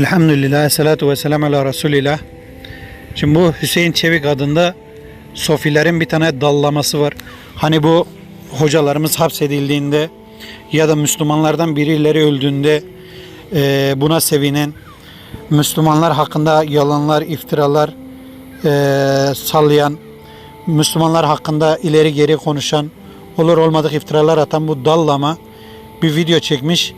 Elhamdülillah, salatu ve selam ala Resulillah. Şimdi bu Hüseyin Çevik adında Sofilerin bir tane dallaması var. Hani bu hocalarımız hapsedildiğinde ya da Müslümanlardan birileri öldüğünde e, buna sevinen, Müslümanlar hakkında yalanlar, iftiralar e, sallayan, Müslümanlar hakkında ileri geri konuşan, olur olmadık iftiralar atan bu dallama bir video çekmiş.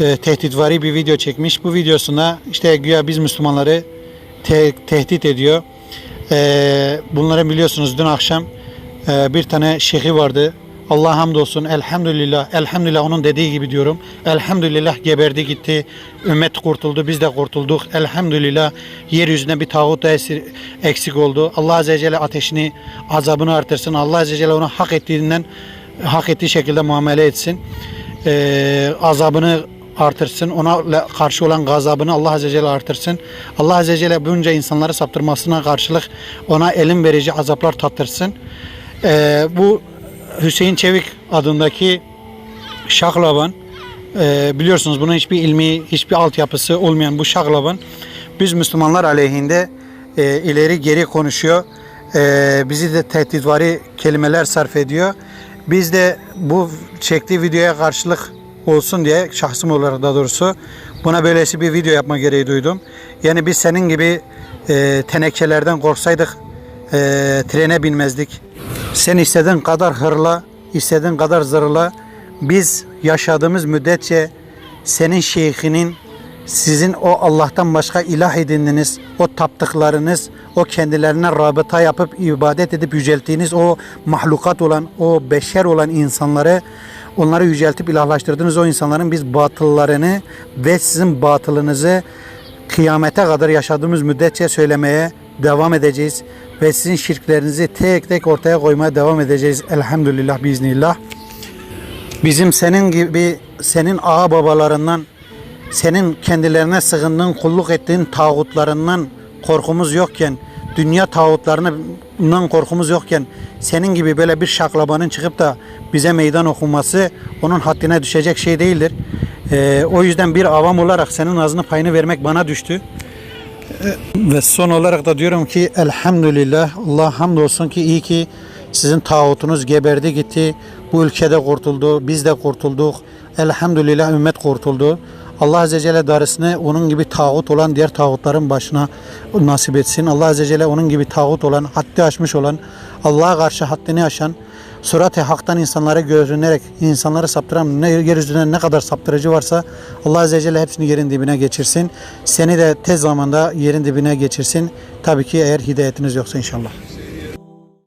E, tehditvari bir video çekmiş. Bu videosunda işte güya biz Müslümanları te- tehdit ediyor. E, bunları biliyorsunuz dün akşam e, bir tane şeyhi vardı. Allah hamdolsun elhamdülillah elhamdülillah onun dediği gibi diyorum. Elhamdülillah geberdi gitti. Ümmet kurtuldu biz de kurtulduk. Elhamdülillah yeryüzünde bir tağut da esir- eksik oldu. Allah Azze ve Celle ateşini azabını artırsın. Allah Azze ve Celle ona hak ettiğinden hak ettiği şekilde muamele etsin. Ee, azabını artırsın. Ona karşı olan gazabını Allah Azze Celle artırsın. Allah Azze Celle bunca insanları saptırmasına karşılık ona elin verici azaplar tattırsın. Ee, bu Hüseyin Çevik adındaki şaklaban e, biliyorsunuz bunun hiçbir ilmi, hiçbir altyapısı olmayan bu şaklaban biz Müslümanlar aleyhinde e, ileri geri konuşuyor. E, bizi de tehditvari kelimeler sarf ediyor. Biz de bu çektiği videoya karşılık olsun diye şahsım olarak da doğrusu buna böylesi bir video yapma gereği duydum. Yani biz senin gibi e, tenekelerden korksaydık e, trene binmezdik. Sen istediğin kadar hırla, istediğin kadar zırla. Biz yaşadığımız müddetçe senin şeyhinin sizin o Allah'tan başka ilah edindiniz, o taptıklarınız, o kendilerine rabıta yapıp ibadet edip yücelttiğiniz o mahlukat olan, o beşer olan insanları onları yüceltip ilahlaştırdığınız o insanların biz batıllarını ve sizin batılınızı kıyamete kadar yaşadığımız müddetçe söylemeye devam edeceğiz ve sizin şirklerinizi tek tek ortaya koymaya devam edeceğiz. Elhamdülillah biiznillah. Bizim senin gibi senin ağa babalarından senin kendilerine sığındığın kulluk ettiğin tağutlarından korkumuz yokken dünya tağutlarından korkumuz yokken senin gibi böyle bir şaklabanın çıkıp da bize meydan okuması onun haddine düşecek şey değildir. Ee, o yüzden bir avam olarak senin ağzını payını vermek bana düştü. Ve son olarak da diyorum ki elhamdülillah Allah hamdolsun ki iyi ki sizin tağutunuz geberdi gitti. Bu ülkede kurtuldu. Biz de kurtulduk. Elhamdülillah ümmet kurtuldu. Allah Azze Celle darısını onun gibi tağut olan diğer tağutların başına nasip etsin. Allah Azze Celle onun gibi tağut olan, haddi aşmış olan, Allah'a karşı haddini aşan, surat-ı haktan insanlara görünerek insanları saptıran ne yeryüzünde ne kadar saptırıcı varsa Allah Azze Celle hepsini yerin dibine geçirsin. Seni de tez zamanda yerin dibine geçirsin. Tabii ki eğer hidayetiniz yoksa inşallah.